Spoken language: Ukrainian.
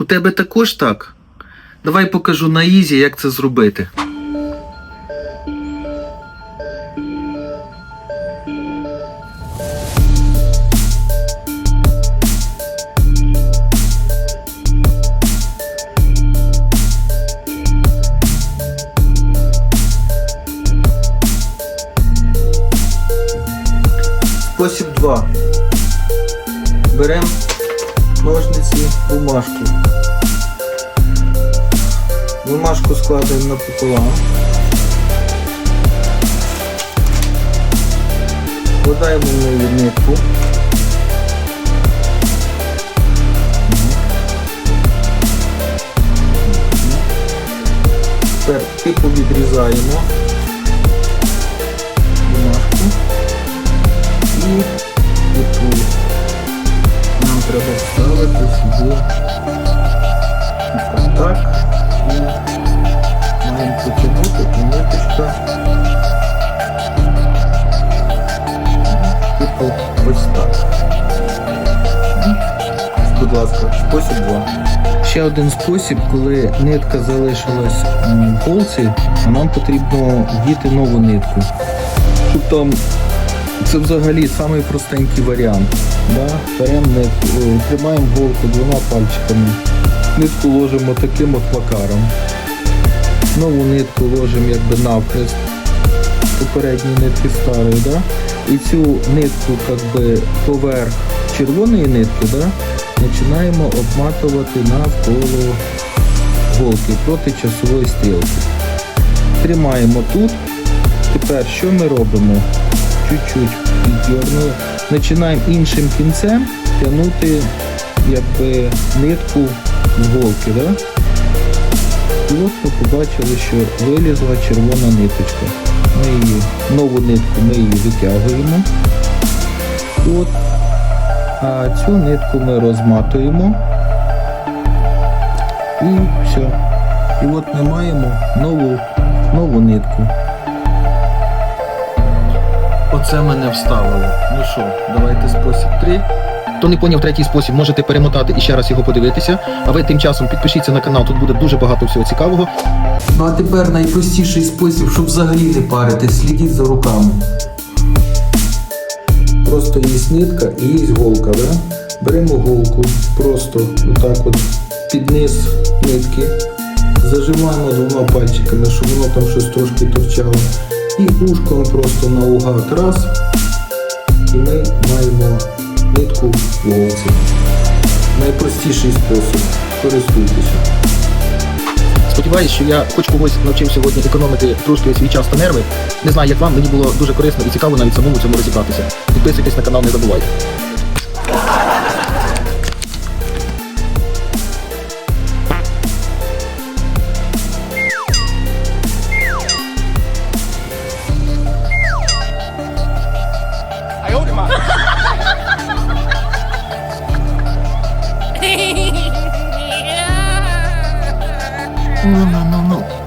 У тебе також так? Давай покажу на ізі, як це зробити. Спосіб 2. Беремо ножниці, бумажку. Бумажку складаємо напополам. Вкладаємо в неї нитку. Тепер типу відрізаємо треба вставити сюди ось так і маємо потягнути і типу ось так. Будь ласка, спосіб 2. Ще один спосіб, коли нитка залишилась в голці, а нам потрібно вдіти нову нитку. Щоб там це взагалі самий варіант. Да? Беремо нитку, е, тримаємо голку двома пальчиками. Нитку ложимо таким от макаром. Нову нитку ложимо якби навхрест попередньої нитки старої. Да? І цю нитку как би, поверх червоної нитки да? починаємо обматувати навколо голки проти часової стрілки. Тримаємо тут. Тепер що ми робимо? Чуть-чуть піддернули. Починаємо іншим кінцем тягнути якби, нитку з голки. Да? І от ми побачили, що вилізла червона ниточка. Ми її, нову нитку ми її витягуємо. От. А цю нитку ми розматуємо. І все. І от ми маємо нову, нову нитку. Оце мене вставило. Ну що, давайте спосіб 3. Хто не поняв третій спосіб, можете перемотати і ще раз його подивитися. А ви тим часом підпишіться на канал, тут буде дуже багато всього цікавого. Ну а тепер найпростіший спосіб, щоб взагалі не парити, слідіть за руками. Просто є нитка і є голка, да? Беремо голку просто отак от під низ нитки, зажимаємо двома пальчиками, щоб воно там щось трошки торчало. І ушком просто наугад раз. І ми маємо нитку в. Найпростіший спосіб. Користуйтеся. Сподіваюсь, що я хоч когось навчив сьогодні економити трошки свій час та нерви. Не знаю, як вам, мені було дуже корисно і цікаво навіть самому цьому розібратися. Підписуйтесь на канал, не забувайте. No, no, no, no.